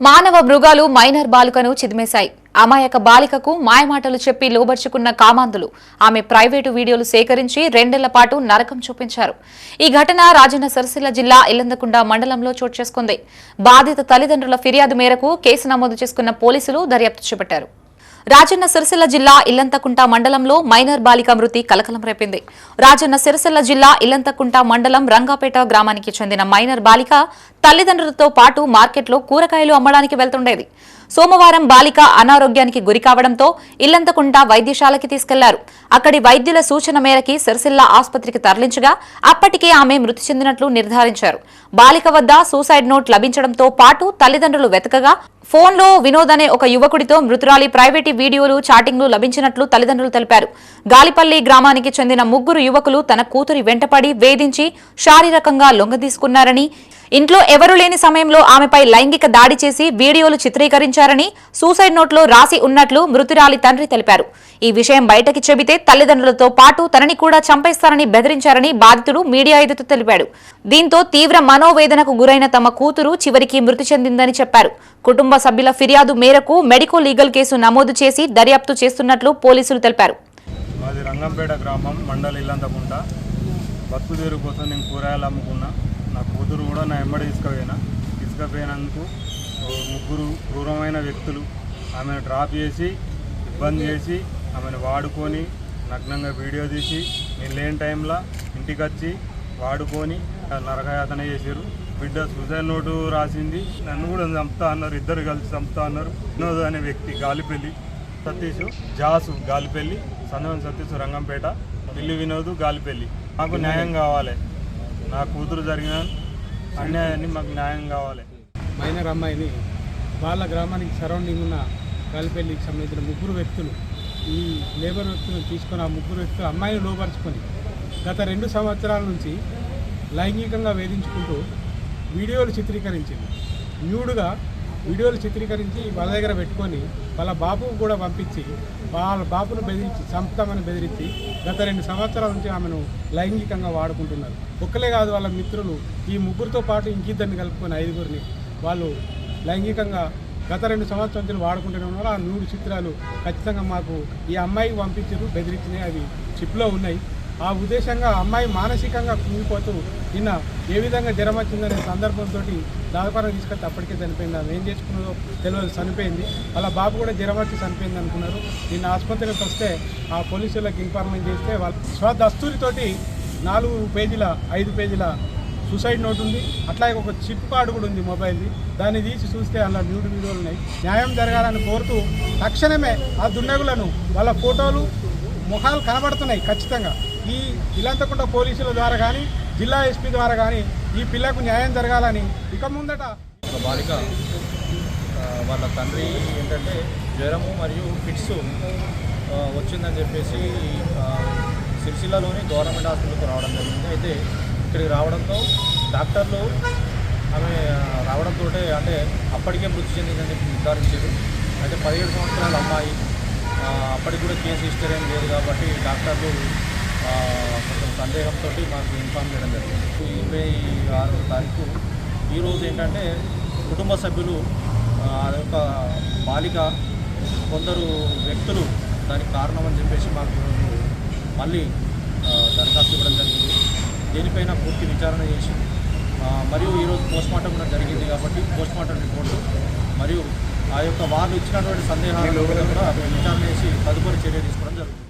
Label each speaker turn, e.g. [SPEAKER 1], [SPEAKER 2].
[SPEAKER 1] మానవ మృగాలు మైనర్ బాలికను చిదిమేశాయి. అమాయక బాలికకు మాయమాటలు చెప్పి లోబర్చుకున్న కామాంధులు ఆమె ప్రైవేటు వీడియోలు సేకరించి రెండేళ్ళ పాటు నరకం చూపించారు. ఈ ఘటన రాజన్న సిరిసిల్ల జిల్లా ఇల్లందకుండ మండలంలో చోటు చేసుకుంది. బాధిత తల్లిదండ్రుల ఫిర్యాదు మేరకు కేసు నమోదు చేసుకున్న పోలీసులు దర్యాప్తు చేపట్టారు. రాజన్న సిరిసిల్ల జిల్లా ఇల్లంతకుంట మండలంలో మైనర్ బాలిక మృతి కలకలం రేపింది. రాజన్న సిరిసిల్ల జిల్లా ఇల్లంతకుంట మండలం రంగాపేట గ్రామానికి చెందిన మైనర్ బాలిక తల్లిదండ్రులతో పాటు మార్కెట్లో కూరగాయలు అమ్మడానికి వెళ్తుండేది. సోమవారం బాలిక అనారోగ్యానికి గురి కావడంతో ఇల్లంతకుంట వైద్యశాలకి తీసుకెళ్ళారు. అక్కడి వైద్యుల సూచన మేరకి సిరిసిల్ల ఆసుపత్రికి తరలించగా అప్పటికే ఆమె మృతి చెందినట్లు నిర్ధారించారు. బాలిక వద్ద సూసైడ్ నోట్ లభించడంతో పాటు తల్లిదండ్రులు వెతకగా ఫోన్లో వినోద్ అనే ఒక యువకుడితో మృతురాలి ప్రైవేటు వీడియోలు చాటింగ్లు లభించినట్లు తల్లిదండ్రులు తెలిపారు. గాలిపల్లి గ్రామానికి చెందిన ముగ్గురు యువకులు తన కూతురి వెంటపడి వేధించి శారీరకంగా లొంగదీసుకున్నారని ఇంట్లో ఎవరూ లేని సమయంలో ఆమెపై లైంగిక దాడి చేసి వీడియోలు చిత్రీకరించారని సూసైడ్ నోట్లో రాసి ఉన్నట్లు మృతురాలి తండ్రి తెలిపారు. ఈ విషయం బయటకి చెబితే తల్లిదండ్రులతో పాటు తనని కూడా చంపేస్తారని బెదిరించారని బాధితుడు మీడియా ఎదుట తెలిపాడు. దీంతో తీవ్ర మనోవేదనకు గురైన తమ కూతురు చివరికి మృతి చెందిందని చెప్పారు. కుటుంబ సభ్యుల ఫిర్యాదు మేరకు మెడికో లీగల్ కేసు నమోదు చేసి దర్యాప్తు చేస్తున్నట్లు పోలీసులు తెలిపారు.
[SPEAKER 2] మాది రంగంపేట గ్రామం మండలి ఇల్లంతకుంట. బతుకు తీరు కోసం నేను కూరగాయలు అమ్ముకున్నా. నా కూతురు కూడా నా ఎమ్మడి తీసుకుపోయినా తీసుకుపోయినందుకు ముగ్గురు క్రూరమైన వ్యక్తులు ఆమెను డ్రాప్ చేసి ఇబ్బంది చేసి ఆమెను వాడుకొని నగ్నంగా వీడియో తీసి నేను లేని టైంలో ఇంటికి వచ్చి వాడుకొని నరకయాతన చేశారు. బిడ్డ సూసైడ్ నోటు రాసింది. నన్ను కూడా చంపుతా అన్నారు ఇద్దరు కలిసి చంపుతా అన్నారు. వినోద్ అనే వ్యక్తి గాలిపల్లి సతీష్ జాసు గాలిపల్లి సందవన్ సతీష్ రంగంపేట పిల్లి వినోద్ గాలిపల్లి. మాకు న్యాయం కావాలి. నా కూతురు జరిగిన అన్యాయాన్ని మాకు న్యాయం కావాలి.
[SPEAKER 3] మైనర్ అమ్మాయిని వాళ్ళ గ్రామానికి సరౌండింగ్ ఉన్న కాలిపల్లికి సంబంధించిన ముగ్గురు వ్యక్తులు ఈ లేబర్ వ్యక్తులను తీసుకొని ఆ ముగ్గురు వ్యక్తులు అమ్మాయిని లోపరుచుకొని గత రెండు సంవత్సరాల నుంచి లైంగికంగా వేధించుకుంటూ వీడియోలు చిత్రీకరించింది. న్యూడ్గా వీడియోలు చిత్రీకరించి వాళ్ళ దగ్గర పెట్టుకొని వాళ్ళ బాబుకు కూడా పంపించి వాళ్ళ బాబును బెదిరించి చంపుతామని బెదిరించి గత రెండు సంవత్సరాల నుంచి ఆమెను లైంగికంగా వాడుకుంటున్నారు. ఒక్కలే కాదు వాళ్ళ మిత్రులు ఈ ముగ్గురితో పాటు ఇంకిద్దరిని కలుపుకొని ఐదుగురిని వాళ్ళు లైంగికంగా గత రెండు సంవత్సరాల నుంచి వాడుకుంటూనే ఉన్నారు. ఆ నూరు చిత్రాలు ఖచ్చితంగా మాకు ఈ అమ్మాయికి పంపించారు బెదిరించినాయి అవి చిప్లో ఉన్నాయి. ఆ ఉద్దేశంగా అమ్మాయి మానసికంగా కుంగిపోతూ నిన్న ఏ విధంగా జ్వరం వచ్చిందనే సందర్భంతో దాదాపు తీసుకొచ్చి అప్పటికే చనిపోయింది. ఆమె ఏం చేసుకున్నదో తెలియదు చనిపోయింది. అలా బాబు కూడా జ్వరం వచ్చి చనిపోయింది అనుకున్నారు. నిన్న ఆసుపత్రికి వస్తే ఆ పోలీసులకు ఇన్ఫార్మేషన్ చేస్తే వాళ్ళ స్వదస్తూరితోటి నాలుగు పేజీల ఐదు పేజీల సూసైడ్ నోట్ ఉంది. అట్లాగే ఒక చిప్ కార్డు కూడా ఉంది మొబైల్ది. దాన్ని తీసి చూస్తే అలా న్యూడ్ వీడియోలు ఉన్నాయి. న్యాయం జరగాలని కోరుతూ తక్షణమే ఆ దుండగులను వాళ్ళ ఫోటోలు ముఖాలు కనబడుతున్నాయి ఖచ్చితంగా. ఈ ఇలాంతకుంట పోలీసుల ద్వారా కానీ జిల్లా ఎస్పీ ద్వారా కానీ ఈ పిల్లకు న్యాయం జరగాలని ఇక ముందట
[SPEAKER 4] ఒక బాలిక వాళ్ళ తండ్రి ఏంటంటే జ్వరము మరియు ఫిట్స్ వచ్చిందని చెప్పేసి సిరిసిల్లలోని గవర్నమెంట్ హాస్పిటల్కి రావడం జరిగింది. అయితే ఇక్కడికి రావడంతో డాక్టర్లు ఆమె రావడంతో అంటే అప్పటికే మృతి చెందిందని చెప్పి నిర్ధారించారు అయితే పదిహేడు సంవత్సరాల అమ్మాయి అప్పటికి కూడా కేసు హిస్టరీ ఏం లేదు కాబట్టి డాక్టర్లు కొంచెం సందేహంతో మాకు ఇన్ఫామ్ చేయడం జరిగింది. ఇరవై ఆరో తారీఖు ఈరోజు ఏంటంటే కుటుంబ సభ్యులు ఆ యొక్క బాలిక కొందరు వ్యక్తులు దానికి కారణం అని చెప్పేసి మాకు మళ్ళీ దరఖాస్తు ఇవ్వడం జరిగింది. దేనిపైన పూర్తి విచారణ చేసి మరియు ఈరోజు పోస్ట్మార్టం కూడా జరిగింది కాబట్టి పోస్ట్మార్టం రిపోర్టు మరియు ఆ యొక్క వాళ్ళు ఇచ్చినటువంటి సందేహాలు కూడా విచారణ చేసి తదుపరి చర్య తీసుకోవడం జరుగుతుంది.